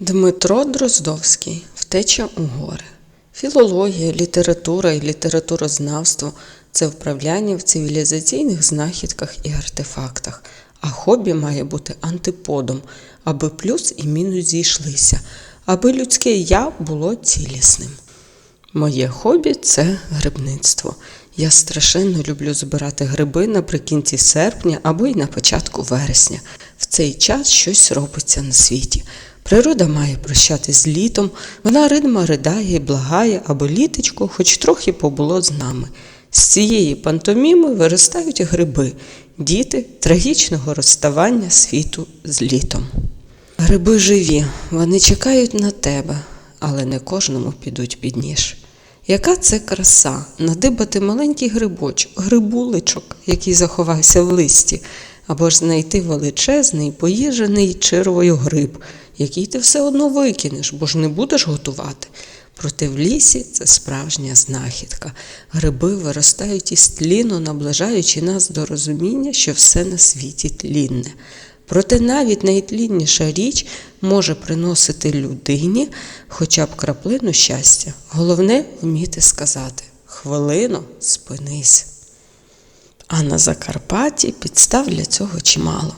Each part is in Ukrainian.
Дмитро Дроздовський Втеча у гори. Філологія, література і літературознавство це вправляння в цивілізаційних знахідках і артефактах, а хобі має бути антиподом, аби плюс і мінус зійшлися, аби людське я було цілісним. Моє хобі це грибництво. Я страшенно люблю збирати гриби наприкінці серпня або й на початку вересня. В цей час щось робиться на світі. Природа має прощатись з літом, вона ридма ридає і благає, аби літечко хоч трохи побуло з нами. З цієї пантоміми виростають гриби, діти трагічного розставання світу з літом. Гриби живі, вони чекають на тебе, але не кожному підуть під ніж. Яка це краса надибати маленький грибочок, грибуличок, який заховався в листі, або ж знайти величезний, поїжений червою гриб, який ти все одно викинеш, бо ж не будеш готувати. Проте в лісі це справжня знахідка. Гриби виростають із тліну, наближаючи нас до розуміння, що все на світі тлінне. Проте навіть найтлінніша річ може приносити людині хоча б краплину щастя. Головне вміти сказати хвилину спинись. А на Закарпатті підстав для цього чимало.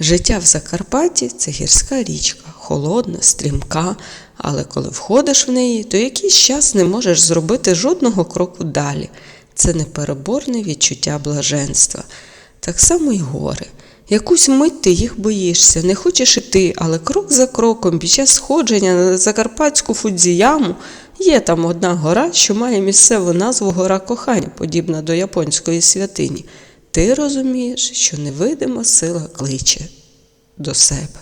Життя в Закарпатті це гірська річка, холодна, стрімка, але коли входиш в неї, то якийсь час не можеш зробити жодного кроку далі. Це непереборне відчуття блаженства. Так само й гори. Якусь мить ти їх боїшся, не хочеш іти, але крок за кроком під час сходження на Закарпатську Фудзіяму є там одна гора, що має місцеву назву Гора Кохання, подібна до японської святині. Ти розумієш, що невидима сила кличе до себе.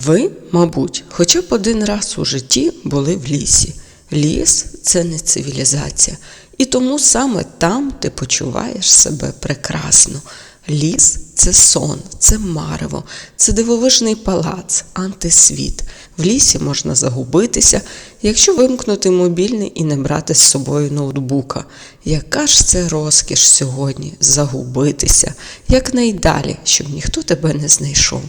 Ви, мабуть, хоча б один раз у житті були в лісі. Ліс це не цивілізація, і тому саме там ти почуваєш себе прекрасно. Ліс це сон, це марево, це дивовижний палац, антисвіт. В лісі можна загубитися, якщо вимкнути мобільний і не брати з собою ноутбука. Яка ж це розкіш сьогодні загубитися, якнайдалі, щоб ніхто тебе не знайшов.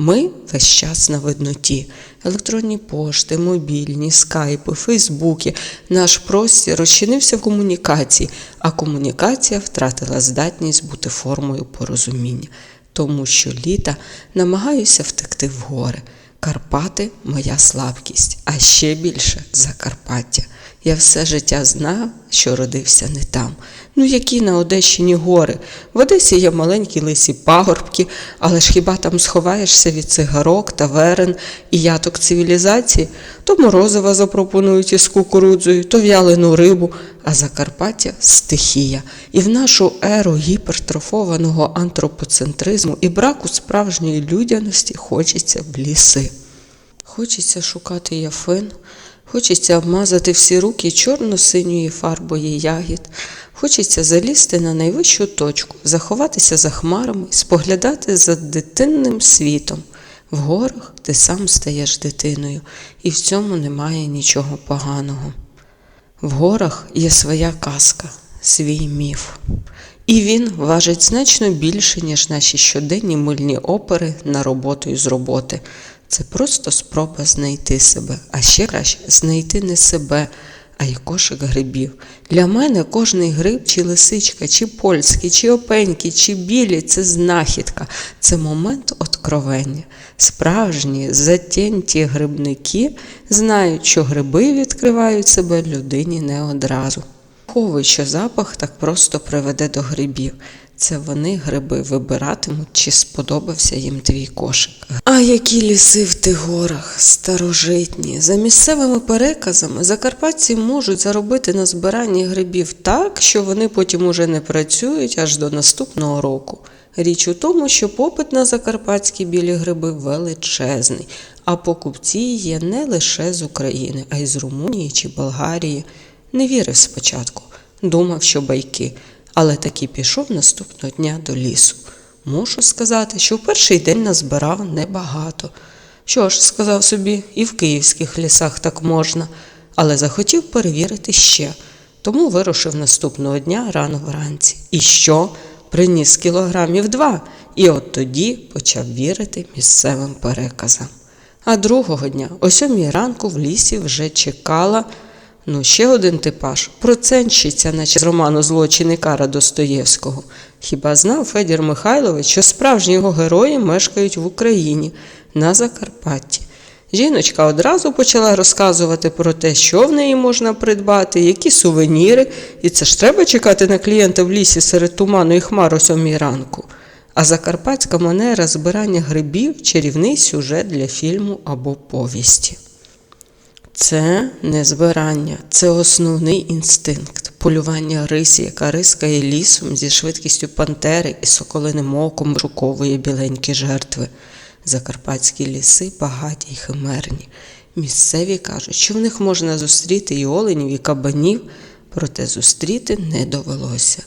Ми весь час на видноті. Електронні пошти, мобільні, скайпи, фейсбуки. Наш простір розчинився в комунікації, а комунікація втратила здатність бути формою порозуміння, тому що літа намагаюся втекти в гори. Карпати моя слабкість, а ще більше Закарпаття. Я все життя знав, що родився не там. Ну, які на Одещині гори. В Одесі є маленькі лисі пагорбки, але ж хіба там сховаєшся від цигарок, таверен і яток цивілізації, то морозива запропонують із кукурудзою, то в'ялену рибу, а Закарпаття стихія. І в нашу еру гіпертрофованого антропоцентризму і браку справжньої людяності хочеться в ліси. Хочеться шукати яфин, хочеться обмазати всі руки чорно-синьої фарбою ягід, хочеться залізти на найвищу точку, заховатися за хмарами споглядати за дитинним світом. В горах ти сам стаєш дитиною, і в цьому немає нічого поганого. В горах є своя казка, свій міф. І він важить значно більше, ніж наші щоденні мильні опери на роботу і з роботи. Це просто спроба знайти себе, а ще краще знайти не себе, а й кошик грибів. Для мене кожний гриб, чи лисичка, чи польський, чи опенький, чи білі це знахідка, це момент откровення. Справжні затєнті грибники знають, що гриби відкривають себе людині не одразу. Ховий, що запах так просто приведе до грибів. Це вони гриби вибиратимуть, чи сподобався їм твій кошик. А які ліси в тих горах, старожитні. За місцевими переказами закарпатці можуть заробити на збиранні грибів так, що вони потім уже не працюють аж до наступного року. Річ у тому, що попит на закарпатські білі гриби величезний, а покупці є не лише з України, а й з Румунії чи Болгарії. Не вірив спочатку, думав, що байки, але таки пішов наступного дня до лісу. Мушу сказати, що в перший день назбирав небагато. Що ж, сказав собі, і в київських лісах так можна, але захотів перевірити ще, тому вирушив наступного дня рано вранці. І що? Приніс кілограмів два, і от тоді почав вірити місцевим переказам. А другого дня, о сьомій ранку, в лісі вже чекала ну, ще один типаж процентщиця, наче з роману Злочин і кара Достоєвського. Хіба знав Федір Михайлович, що справжні його герої мешкають в Україні на Закарпатті? Жіночка одразу почала розказувати про те, що в неї можна придбати, які сувеніри, і це ж треба чекати на клієнта в лісі серед туману і хмар о сьомій ранку. А закарпатська манера збирання грибів чарівний сюжет для фільму або повісті. Це не збирання, це основний інстинкт полювання рисі, яка рискає лісом зі швидкістю пантери і соколиним оком шуковує біленькі жертви. Закарпатські ліси багаті й химерні. Місцеві кажуть, що в них можна зустріти і оленів, і кабанів, проте зустріти не довелося.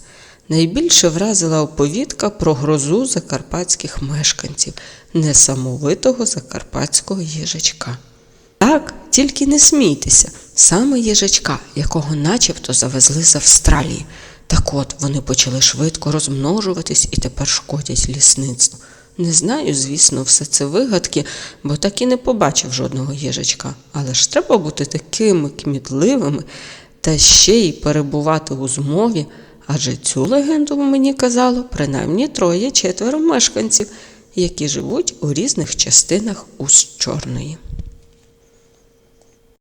Найбільше вразила оповідка про грозу закарпатських мешканців, несамовитого закарпатського їжачка. Так, тільки не смійтеся, саме їжачка, якого начебто завезли з Австралії. Так от вони почали швидко розмножуватись і тепер шкодять лісництву. Не знаю, звісно, все це вигадки, бо так і не побачив жодного їжачка. Але ж треба бути такими кмітливими та ще й перебувати у змові, адже цю легенду мені казало принаймні троє-четверо мешканців, які живуть у різних частинах уст Чорної.